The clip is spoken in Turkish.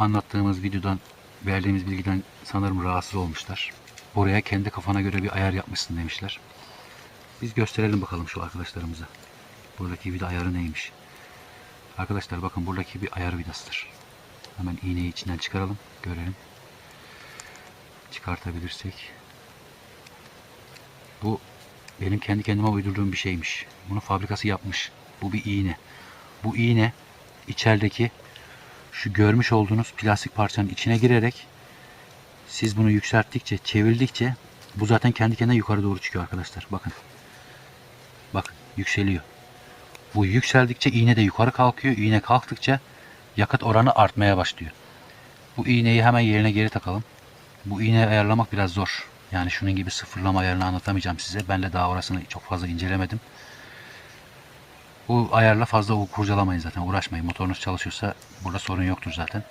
anlattığımız videodan verdiğimiz bilgiden sanırım rahatsız olmuşlar. Buraya kendi kafana göre bir ayar yapmışsın demişler. Biz gösterelim bakalım şu arkadaşlarımıza. Buradaki vida ayarı neymiş? Arkadaşlar bakın buradaki bir ayar vidasıdır. Hemen iğneyi içinden çıkaralım. Görelim. Çıkartabilirsek. Bu benim kendi kendime uydurduğum bir şeymiş. Bunu fabrikası yapmış. Bu bir iğne. Bu iğne içerideki şu görmüş olduğunuz plastik parçanın içine girerek siz bunu yükselttikçe, çevirdikçe bu zaten kendi kendine yukarı doğru çıkıyor arkadaşlar. Bakın. Bakın yükseliyor. Bu yükseldikçe iğne de yukarı kalkıyor. İğne kalktıkça yakıt oranı artmaya başlıyor. Bu iğneyi hemen yerine geri takalım. Bu iğne ayarlamak biraz zor. Yani şunun gibi sıfırlama ayarını anlatamayacağım size. Ben de daha orasını çok fazla incelemedim. Bu ayarla fazla kurcalamayın zaten. Uğraşmayın. Motorunuz çalışıyorsa burada sorun yoktur zaten.